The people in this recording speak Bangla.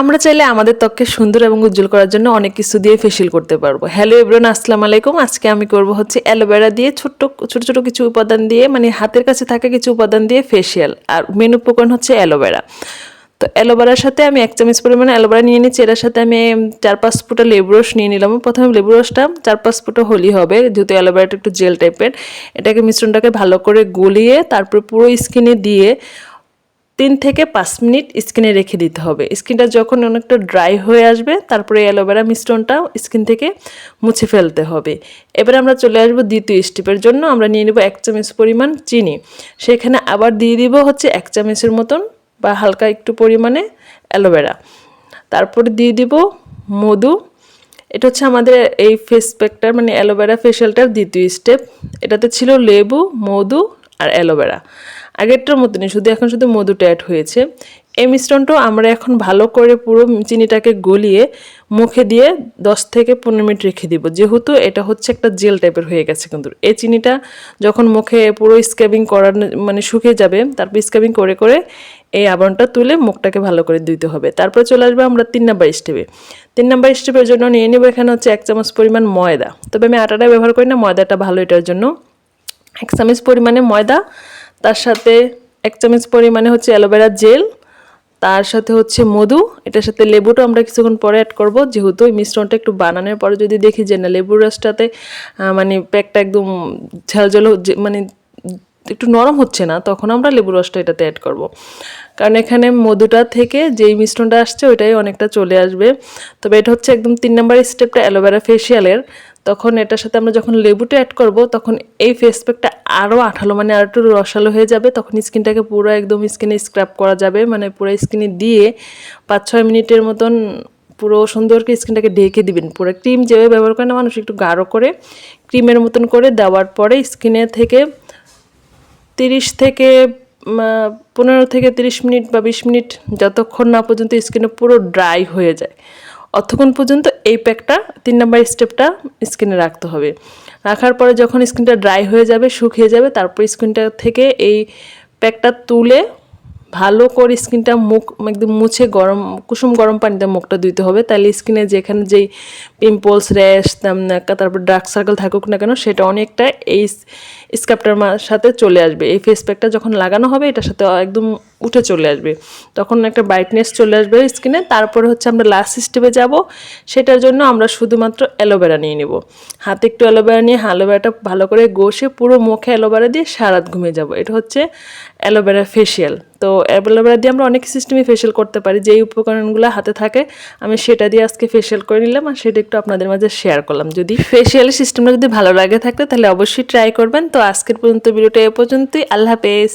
আমরা চাইলে আমাদের ত্বককে সুন্দর এবং উজ্জ্বল করার জন্য অনেক কিছু দিয়ে ফেসিয়াল করতে পারব। হ্যালো এভরিওয়ান আসসালামু আলাইকুম। আজকে আমি করব হচ্ছে অ্যালোভেরা দিয়ে ছোট্ট, ছোট ছোট কিছু উপাদান দিয়ে মানে হাতের কাছে থাকা কিছু উপাদান দিয়ে ফেসিয়াল আর মেন উপকরণ হচ্ছে অ্যালোভেরা। তো অ্যালোভেরার সাথে আমি এক চামচ পরিমাণে অ্যালোভেরা নিয়ে নিচ্ছি। এটার সাথে আমি চার পাঁচ ফুটা লেবু রস নিয়ে নিলাম। প্রথমে লেবু রসটা চার পাঁচ ফুটা হলি হবে, যেহেতু অ্যালোভেরাটা একটু জেল টাইপের এটাকে মিশ্রণটাকে ভালো করে গলিয়ে, তারপরে পুরো স্কিনে দিয়ে তিন থেকে পাঁচ মিনিট স্কিনে রেখে দিতে হবে। স্কিনটা যখন অনেকটা ড্রাই হয়ে আসবে, তারপরে অ্যালোভেরা মিশ্রণটা স্কিন থেকে মুছে ফেলতে হবে। এবার আমরা চলে আসব দ্বিতীয় স্টেপের জন্য। আমরা নিয়ে নেব এক চামচ পরিমাণ চিনি। সেখানে আবার দিয়ে দিব হচ্ছে এক চামচের মতন বা হালকা একটু পরিমাণে অ্যালোভেরা। তারপরে দিয়ে দিব মধু। এটা হচ্ছে আমাদের এই ফেস প্যাকটার মানে অ্যালোভেরা ফেশিয়ালটার দ্বিতীয় স্টেপ এটাতে ছিল লেবু, মধু আর অ্যালোভেরা। আগেরটার মতনই, শুধু এখন শুধু মধুটা অ্যাড হয়েছে। এই মিশ্রণটাও আমরা এখন ভালো করে পুরো চিনিটাকে গলিয়ে মুখে দিয়ে দশ থেকে পনেরো মিনিট রেখে দিব। যেহেতু এটা হচ্ছে একটা জেল টাইপের হয়ে গেছে কিন্তু। এই চিনিটা যখন মুখে পুরো স্ক্যাবিং করার মানে শুকিয়ে যাবে, তারপর স্ক্যাবিং করে করে এই আবরণটা তুলে মুখটাকে ভালো করে ধুইতে হবে। তারপর চলে আসবে আমরা তিন নাম্বার স্টেপে তিন নাম্বার স্টেপের জন্য নিয়ে নেব এখানে হচ্ছে এক চামচ পরিমাণ ময়দা। তবে আমি আটাটা ব্যবহার করি না, ময়দাটা ভালো এটার জন্য। এক চামচ পরিমাণে ময়দা তার সাথে এক চামচ পরিমাণে হচ্ছে অ্যালোভেরা জেল, তার সাথে হচ্ছে মধু, এটার সাথে লেবুটা আমরা কিছুক্ষণ পরে অ্যাড করব। যেহেতু ওই মিশ্রণটা একটু বানানোর পরে যদি দেখি যে না, লেবুর রসটাতে মানে প্যাকটা একদম ঝালঝাল মানে একটু নরম হচ্ছে না, তখন আমরা লেবু রসটা এটাতে অ্যাড করব। কারণ এখানে মধুটা থেকে যেই মিশ্রণটা আসছে, ওইটাই অনেকটা চলে আসবে। তবে এটা হচ্ছে একদম তিন নম্বর স্টেপটা অ্যালোভেরা ফেশিয়ালের তখন এটার সাথে আমরা যখন লেবুটা অ্যাড করব, তখন এই ফেস প্যাকটা আরও আঠালো মানে আর একটু রসালো হয়ে যাবে। তখন স্কিনটাকে পুরো একদম স্কিনে স্ক্রাব করা যাবে মানে পুরো স্কিনে দিয়ে পাঁচ ছয় মিনিটের মতন পুরো সুন্দর করে স্কিনটাকে ঢেকে দিবেন। পুরো ক্রিম যেভাবে ব্যবহার করে না, মানুষ একটু গাঢ় করে ক্রিমের মতন করে দেওয়ার পরে স্কিনে থেকে তিরিশ থেকে পনেরো থেকে তিরিশ মিনিট বা বিশ মিনিট যতক্ষণ না পর্যন্ত স্কিনে পুরো ড্রাই হয়ে যায়। অতক্ষণ পর্যন্ত এই প্যাকটা তিন নম্বর স্টেপটা স্কিনে রাখতে হবে। রাখার পরে যখন স্কিনটা ড্রাই হয়ে যাবে, শুকিয়ে যাবে, তারপর স্কিনটা থেকে এই প্যাকটা তুলে ভালো করে স্কিনটা মুখ একদম মুছে গরম, কুসুম গরম পানিতে মুখটা ধুইতে হবে। তাহলে স্কিনে যেখানে যেই পিম্পলস, র্যাশ তারপর ডার্ক সার্কেল থাকুক না কেন, সেটা অনেকটা এই স্কাপটার সাথে চলে আসবে। এই ফেস প্যাকটা যখন লাগানো হবে, এটার সাথে একদম উঠে চলে আসবে। তখন একটা ব্রাইটনেস চলে আসবে স্কিনে তারপরে হচ্ছে আমরা লাস্ট স্টেপে যাব। সেটার জন্য আমরা শুধুমাত্র অ্যালোভেরা নিয়ে নিব। হাতে একটু অ্যালোভেরা নিয়ে অ্যালোভেরাটা ভালো করে ঘষে পুরো মুখে অ্যালোভেরা দিয়ে সারাত ঘুমিয়ে যাব। এটা হচ্ছে অ্যালোভেরা ফেশিয়াল তো অ্যালোভেরা দিয়ে আমরা অনেক সিস্টেমে ফেশিয়াল করতে পারি। যেই উপকরণগুলো হাতে থাকে, আমি সেটা দিয়ে আজকে ফেশিয়াল করে নিলাম। আর সেটা একটু আপনাদের মাঝে শেয়ার করলাম। যদি ফেশিয়াল সিস্টেমটা যদি ভালো লাগে থাকে, তাহলে অবশ্যই ট্রাই করবেন। তো আজকের পর্যন্ত ভিডিওটা এ পর্যন্তই। আল্লাহ হাফেজ।